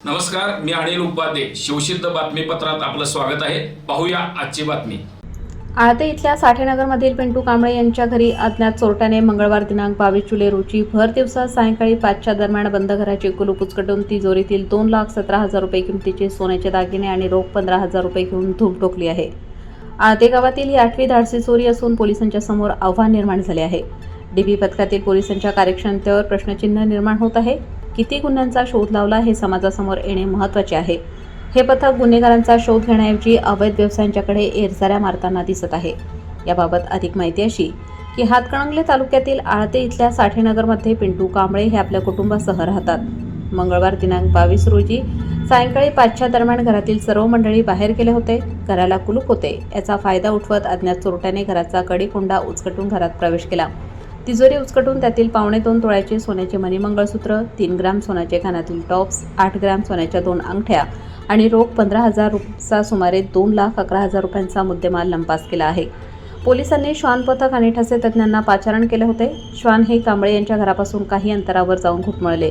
नमस्कार मी अनिल उपाध्ये. शिवसिद्ध बातमीपत्रात आपलं स्वागत आहे. पाहूया आजची बातमी. आळते इथल्या साठेनगरमधील पिंटू कांबळे यांच्या घरी अज्ञात चोरट्याने मंगळवार दिनांक बावीस जुलै रोजी भर दिवसा सायंकाळी पाचच्या दरम्यान बंद घराचे कुलूप उचकटून तिजोरीतील दोन लाख सतरा हजार रुपये किमतीचे सोन्याचे दागिने आणि रोख पंधरा हजार रुपये घेऊन धूम टोकली आहे. आळते गावातील ही आठवी धाडसी चोरी असून पोलिसांच्या समोर आव्हान निर्माण झाले आहे. डीबी पथकातील पोलिसांच्या कार्यक्षमतेवर प्रश्नचिन्ह निर्माण होत आहे. किती गुन्ह्यांचा शोध लावला हे समाजासमोर येणे महत्त्वाचे आहे. हे पथक गुन्हेगारांचा शोध घेण्याऐवजी अवैध व्यवसायांच्याकडे एरझाऱ्या मारताना दिसत आहे. याबाबत अधिक माहिती अशी की हातकणंगले तालुक्यातील आळते इथल्या साठेनगरमध्ये पिंटू कांबळे हे आपल्या कुटुंबासह राहतात. मंगळवार दिनांक बावीस रोजी सायंकाळी पाचच्या दरम्यान घरातील सर्व मंडळी बाहेर गेले होते. घराला कुलूप होते. याचा फायदा उठवत अज्ञात चोरट्याने घराचा कडीकोंडा उचकटून घरात प्रवेश केला. तिजोरी उचकटून त्यातील पावणे दोन तोळ्याचे सोन्याचे मणिमंगळसूत्र तीन ग्राम सोन्याचे कानातील टॉप्स आठ ग्राम सोन्याच्या दोन अंगठ्या आणि रोख पंधरा हजार रुपचा सुमारे दोन लाख अकरा हजार रुपयांचा मुद्देमाल लंपास केला आहे. पोलिसांनी श्वान पथक आणि ठसे तज्ज्ञांना पाचारण केले होते. श्वान हे कांबळे यांच्या घरापासून काही अंतरावर जाऊन घुटमळले.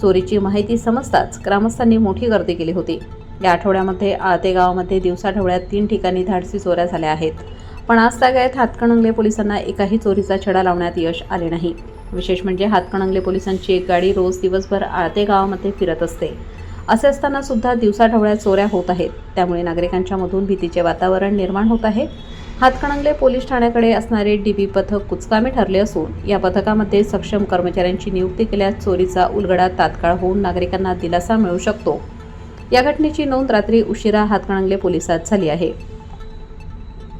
चोरीची माहिती समजताच ग्रामस्थांनी मोठी गर्दी केली होती. या आठवड्यामध्ये आळते गावामध्ये दिवसाढवळ्यात तीन ठिकाणी धाडसी चोऱ्या झाल्या आहेत. पण आज तागायत हातकणंगले पोलिसांना एकाही चोरीचा छडा लावण्यात यश आले नाही. विशेष म्हणजे हातकणंगले पोलिसांची एक गाडी रोज दिवसभर आळते गावामध्ये फिरत असते. असे असताना सुद्धा दिवसाढवळ्यात चोऱ्या होत आहेत. त्यामुळे नागरिकांच्या मधून भीतीचे वातावरण निर्माण होत आहे. हातकणंगले पोलीस ठाण्याकडे असणारे डीबी पथक कुचकामी ठरले असून या पथकामध्ये सक्षम कर्मचाऱ्यांची नियुक्ती केल्यास चोरीचा उलगडा तात्काळ होऊन नागरिकांना दिलासा मिळू शकतो. या घटनेची नोंद रात्री उशिरा हातकणंगले पोलिसात झाली आहे.